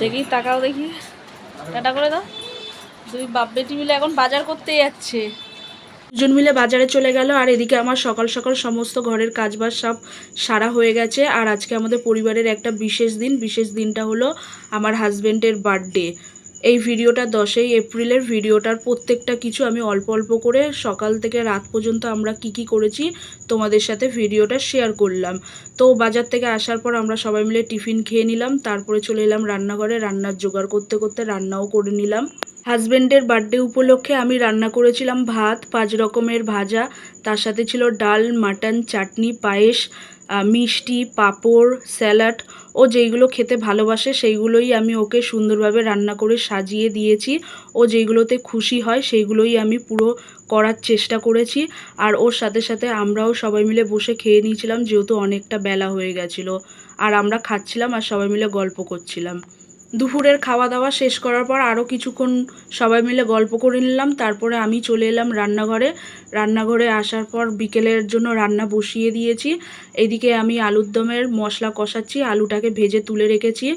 দেখি, তাকাও দেখি। টাটা করে দাও। দুই বাপ বেটি মিলে এখন বাজার করতে যাচ্ছে। দুজন মিলে বাজারে চলে গেল, আর এদিকে আমার সকাল সকাল সমস্ত ঘরের কাজবাজ সব সারা হয়ে গেছে। আর আজকে আমাদের পরিবারের একটা বিশেষ দিন। বিশেষ দিনটা হলো আমার হাজব্যান্ডের বার্থডে এই ভিডিওটা দশই এপ্রিলের ভিডিওটার প্রত্যেকটা কিছু আমি অল্প অল্প করে সকাল থেকে রাত পর্যন্ত আমরা কি কি করেছি তোমাদের সাথে ভিডিওটা শেয়ার করলাম। তো বাজার থেকে আসার পর আমরা সবাই মিলে টিফিন খেয়ে নিলাম, তারপরে চলে এলাম রান্নাঘরে, রান্নার জোগাড় করতে করতে রান্নাও করে নিলাম। হাজবেন্ডের বার্থডে উপলক্ষে আমি রান্না করেছিলাম ভাত, পাঁচ রকমের ভাজা। তার সাথে ছিল ডাল, মাটন, চাটনি, পায়েস মিষ্টি, পাঁপড়, স্যালাড ও যেইগুলো খেতে ভালোবাসে সেইগুলোই আমি ওকে সুন্দরভাবে রান্না করে সাজিয়ে দিয়েছি। ও যেইগুলোতে খুশি হয় সেইগুলোই আমি পুরো করার চেষ্টা করেছি। আর ওর সাথে সাথে আমরাও সবাই মিলে বসে খেয়ে নিয়েছিলাম, যেহেতু অনেকটা বেলা হয়ে গেছিল। আর আমরা খাচ্ছিলাম আর সবাই মিলে গল্প করছিলাম। দুপুরের খাওয়া দাওয়া শেষ করার পর আরও কিছুক্ষণ সবাই মিলে গল্প করে নিলাম। তারপরে আমি চলে এলাম রান্নাঘরে। রান্নাঘরে আসার পর বিকেলের জন্য রান্না বসিয়ে দিয়েছি। এইদিকে আমি আলুর দমের মশলা কষাচ্ছি, আলুটাকে ভেজে তুলে রেখেছি।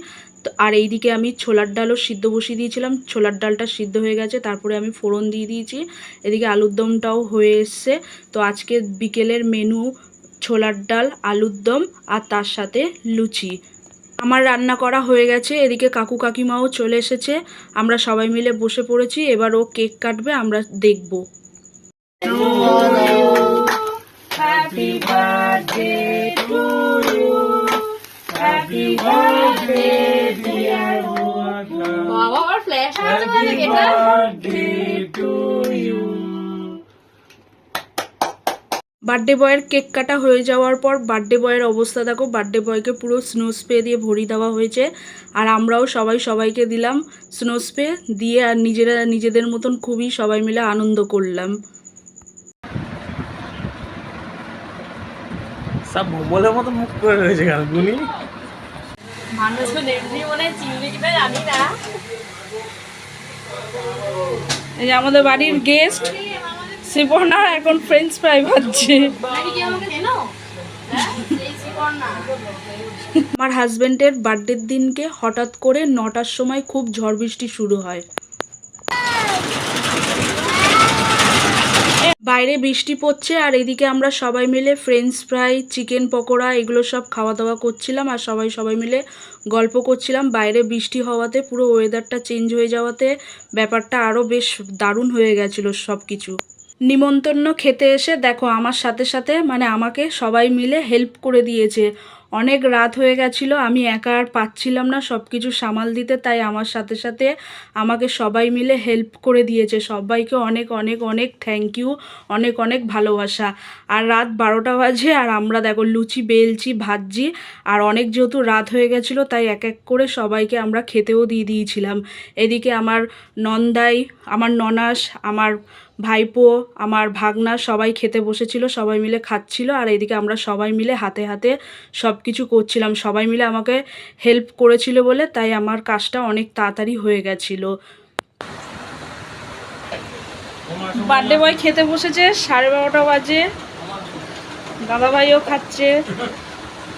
আর এইদিকে আমি ছোলার ডালও সিদ্ধ বসিয়ে দিয়েছিলাম। ছোলার ডালটা সিদ্ধ হয়ে গেছে, তারপরে আমি ফোড়ন দিয়ে দিয়েছি। এদিকে আলুর দমটাও হয়ে এসছে। তো আজকে বিকেলের মেনু ছোলার ডাল, আলুর দম আর তার সাথে লুচি। আমার রান্না করা হয়ে গেছে এদিকে কাকু কাকিমাও চলে এসেছে। আমরা সবাই মিলে বসে পড়েছি এবার ও কেক কাটবে আমরা দেখব। Happy birthday, dear বাবা আমার ফ্ল্যাশ বার্থডে বয়ের কেক কাটা হয়ে যাওয়ার পর বার্থডে বয়ের অবস্থা দেখো বার্থডে বয়কে পুরো স্নো স্প্রে দিয়ে ভরি দেওয়া হয়েছে। আর আমরাও সবাই সবাইকে দিলাম স্নো স্প্রে দিয়ে আর নিজেরা নিজেদের মতন খুবই সবাই মিলে আনন্দ করলাম। সব ভোবলের মতো মুখ করে রয়েছে এমনি মনে চিনবে কিনা জানি না। এই যে আমাদের বাড়ির গেস্ট শিবনা এখন ফ্রেঞ্চ ফ্রাই ভাজছে। আমার হাজবেন্ডের বার্থডের দিনকে হঠাৎ করে নটার সময় খুব ঝড় বৃষ্টি শুরু হয়। বাইরে বৃষ্টি পড়ছে আর এদিকে আমরা সবাই মিলে ফ্রেঞ্চ ফ্রাই চিকেন পকোড়া এগুলো সব খাওয়া দাওয়া করছিলাম আর সবাই সবাই মিলে গল্প করছিলাম। বাইরে বৃষ্টি হওয়াতে, পুরো ওয়েদারটা চেঞ্জ হয়ে যাওয়াতে ব্যাপারটা আরও বেশ দারুণ হয়ে গেছিল সব কিছু নিমন্ত্রণ খেতে এসে দেখো আমার সাথে সাথে মানে আমাকে সবাই মিলে হেল্প করে দিয়েছে। অনেক রাত হয়ে গেছিল, আমি একা আর পাচ্ছিলাম না সব কিছু সামাল দিতে, তাই আমার সাথে সাথে আমাকে সবাই মিলে হেল্প করে দিয়েছে। সবাইকে অনেক অনেক অনেক থ্যাংক ইউ অনেক অনেক ভালোবাসা। আর রাত বারোটা বাজে, আর আমরা দেখো লুচি বেলছি ভাজছি আর অনেক যেহেতু রাত হয়ে গেছিল, তাই এক এক করে সবাইকে আমরা খেতেও দিয়ে দিয়েছিলাম। এদিকে আমার নন্দাই, আমার ননাস, আমার ভাইপো, আমার ভাগনা সবাই খেতে বসেছিল, সবাই মিলে খাচ্ছিল আর এদিকে আমরা সবাই মিলে হাতে হাতে সব কিছু করছিলাম। সবাই মিলে আমাকে হেল্প করেছিল বলে তাই আমার কাজটা অনেক তাড়াতাড়ি হয়ে গেছিল। বার্থডে বয় খেতে বসেছে, সাড়ে বারোটা বাজে। দাদাভাইও খাচ্ছে।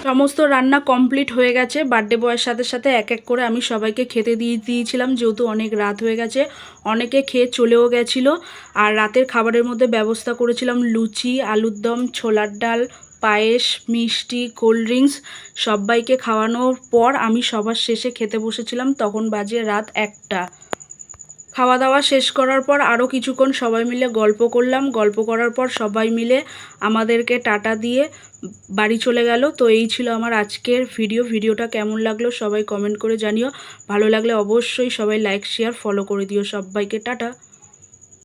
সমস্ত রান্না কমপ্লিট হয়ে গেছে। বার্থডে বয়ের সাথে সাথে এক এক করে আমি সবাইকে খেতে দিয়ে দিয়েছিলাম, যেহেতু অনেক রাত হয়ে গেছে। অনেকে খেয়ে চলেও গেছিল। আর রাতের খাবারের মধ্যে ব্যবস্থা করেছিলাম লুচি, আলুর দম, ছোলার ডাল, পায়েস, মিষ্টি কোল্ড ড্রিঙ্কস সবাইকে খাওয়ানোর পর আমি সবার শেষে খেতে বসেছিলাম। তখন বাজে রাত একটা। খাওয়া দাওয়া শেষ করার পর আরও কিছুক্ষণ সবাই মিলে গল্প করলাম। গল্প করার পর সবাই মিলে আমাদেরকে টাটা দিয়ে বাড়ি চলে গেল। তো এই ছিল আমার আজকের ভিডিও। ভিডিওটা কেমন লাগল সবাই কমেন্ট করে জানিও। ভালো লাগলে অবশ্যই সবাই লাইক, শেয়ার ফলো করে দিও সবাইকে। টাটা।